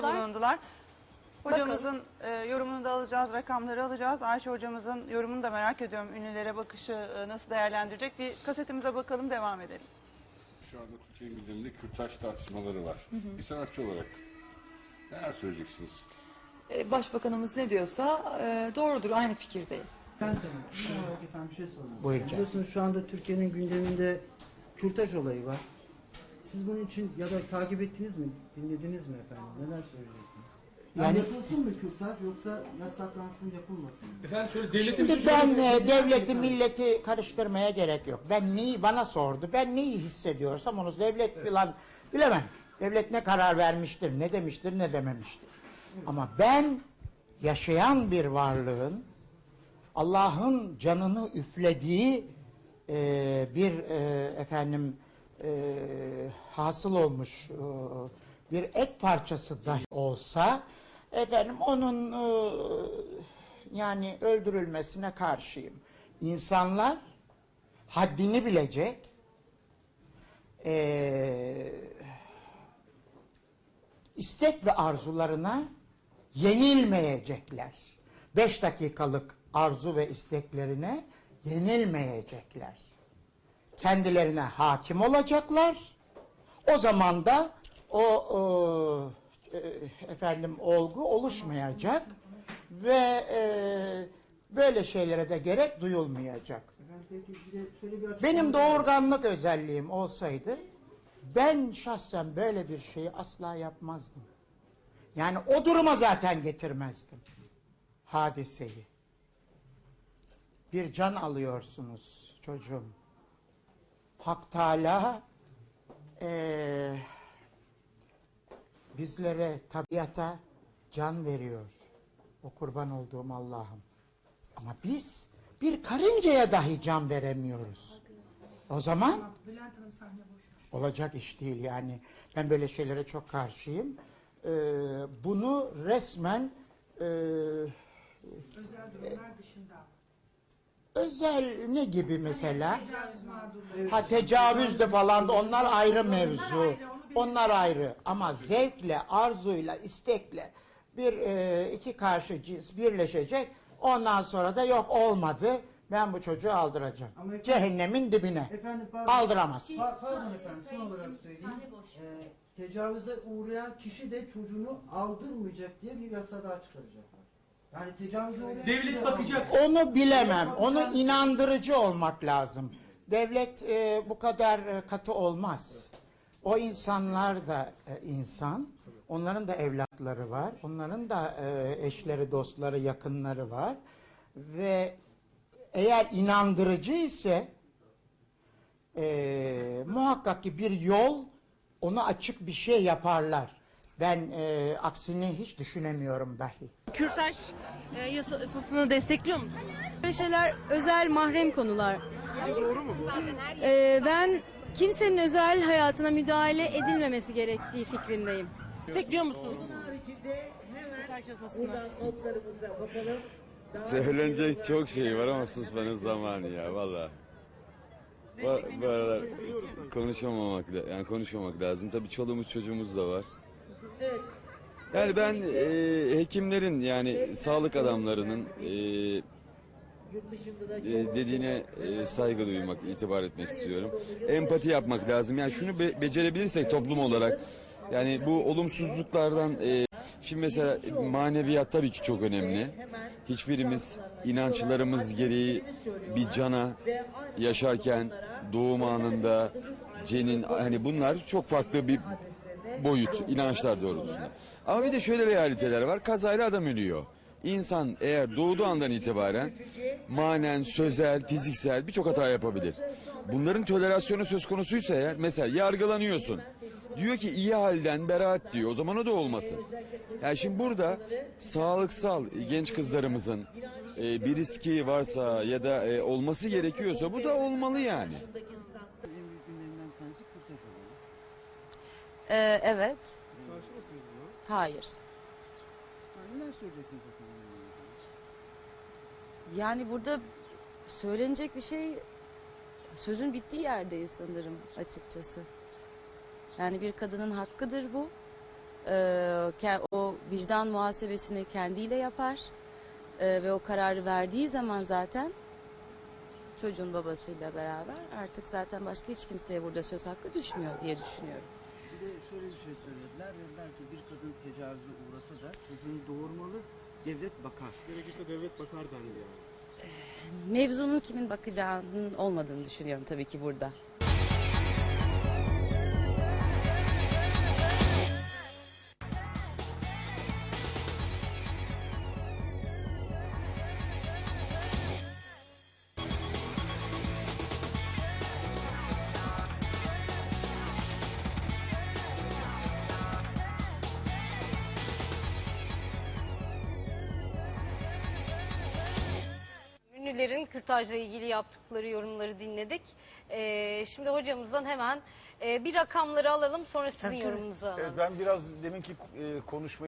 teklifte bulundular. Hocamızın e, yorumunu da alacağız, rakamları alacağız. Ayşe hocamızın yorumunu da merak ediyorum. Ünlülere bakışı e, nasıl değerlendirecek? Bir kasetimize bakalım, devam edelim. Şu anda Türkiye gündeminde kürtaj tartışmaları var. Bir sanatçı olarak neler söyleyeceksiniz? E, Başbakanımız ne diyorsa e, doğrudur, aynı fikirdeyim. Ben sana efendim bir şey sormak Buyurun istiyorum. Biliyorsunuz şu anda Türkiye'nin gündeminde kürtaj olayı var. Siz bunun için ya da takip ettiniz mi, dinlediniz mi efendim? Neler söyleyeceksiniz? Yani, yapılsın mı kürtaj yoksa yasaklansın yapılmasın mı? Efendim şöyle devletin Şimdi ben e, devleti milleti karıştırmaya gerek yok. Ben neyi bana sordu. Ben neyi hissediyorsam onu devlet bilen bilemem. Devlet ne karar vermiştir, ne demiştir, ne dememiştir. Ama ben yaşayan bir varlığın Allah'ın canını üflediği e, bir e, efendim e, hasıl olmuş e, bir et parçası dahi olsa efendim onun e, yani öldürülmesine karşıyım. İnsanlar haddini bilecek, e, istek ve arzularına yenilmeyecekler. Beş dakikalık arzu ve isteklerine yenilmeyecekler. Kendilerine hakim olacaklar. O zaman da o, e, efendim olgu oluşmayacak ve e, böyle şeylere de gerek duyulmayacak. Benim doğurganlık özelliğim olsaydı ben şahsen böyle bir şeyi asla yapmazdım. Yani o duruma zaten getirmezdim hadiseyi. Bir can alıyorsunuz çocuğum. Hak Teala eee, bizlere, tabiata can veriyor. O kurban olduğum Allah'ım. Ama biz bir karıncaya dahi can veremiyoruz. O zaman olacak iş değil yani. Ben böyle şeylere çok karşıyım. Ee, bunu resmen e, özel ne gibi mesela? Ha tecavüz de falan da onlar ayrı mevzu. Onlar ayrı ama zevkle, arzuyla, istekle bir e, iki karşı cins birleşecek. Ondan sonra da yok olmadı. Ben bu çocuğu aldıracağım. Ama efendim- Cehennemin dibine. Efendim pardon. Aldıramaz. Pa- pardon efendim son olarak söyleyeyim. Ee, tecavüze uğrayan kişi de çocuğunu aldırmayacak diye bir yasa daha çıkaracaklar. Yani tecavüze uğrayan kişi devlet de bakacak. Onu bilemem. Onu inandırıcı olmak lazım. Devlet e, bu kadar e, katı olmaz. O insanlar da e, insan. Onların da evlatları var. Onların da e, eşleri, dostları, yakınları var. Ve eğer inandırıcı ise e, muhakkak ki bir yol onu açık bir şey yaparlar. Ben e, aksini hiç düşünemiyorum dahi. Kürtaj e, yasa- yasasını destekliyor musunuz? Böyle şeyler özel mahrem konular. Ee, ben kimsenin özel hayatına müdahale edilmemesi gerektiği fikrindeyim. Destekliyor musunuz? Kürtaj yasasını. Söylenecek çok şey var ama susmanın zamanı ya valla. Bu, bu aralar konuşamamak la- yani konuşmamak lazım. Tabii çoluğumuz çocuğumuz da var. Yani ben e, hekimlerin yani sağlık adamlarının e, e, dediğine e, saygı duymak, itibar etmek istiyorum. Empati yapmak lazım. Yani şunu be- becerebilirsek toplum olarak yani bu olumsuzluklardan e, şimdi mesela maneviyat tabii ki çok önemli. Hiçbirimiz inançlarımız gereği bir cana yaşarken doğum anında cenin hani bunlar çok farklı bir boyut inançlar doğrultusunda. Ama bir de şöyle realiteler var. Kazayla adam ölüyor. İnsan eğer doğduğu andan itibaren manen, sözel, fiziksel birçok hata yapabilir. Bunların tolerasyonu söz konusuysa eğer mesela yargılanıyorsun. Diyor ki iyi halden beraat diyor. O zaman o da olmasın. Yani şimdi burada sağlıksal genç kızlarımızın e, bir riski varsa ya da e, olması gerekiyorsa bu da olmalı yani. En büyük gündemlerinden bir tanesi kürtaj olayı. Ee, evet. Siz karşı mısınız buna? Hayır. Ha, neler söyleyeceksiniz? Yani burada söylenecek bir şey sözün bittiği yerdeyiz sanırım açıkçası. Yani bir kadının hakkıdır bu. Ee, ke- o vicdan muhasebesini kendiyle yapar. Ee, ve o kararı verdiği zaman zaten çocuğun babasıyla beraber artık zaten başka hiç kimseye burada söz hakkı düşmüyor diye düşünüyorum. Bir de şöyle bir şey söylediler. Dediler ki bir kadın tecavüze uğrasa da çocuğunu doğurmalı, devlet bakar. Gerekirse devlet bakar dendi yani. Mevzunun kimin bakacağının olmadığını düşünüyorum tabii ki burada. Ünlülerin kürtajla ilgili yaptıkları yorumları dinledik. Ee, şimdi hocamızdan hemen e, bir rakamları alalım sonra sizin yorumunuzu alalım. Evet, ben biraz deminki e, konuşmayı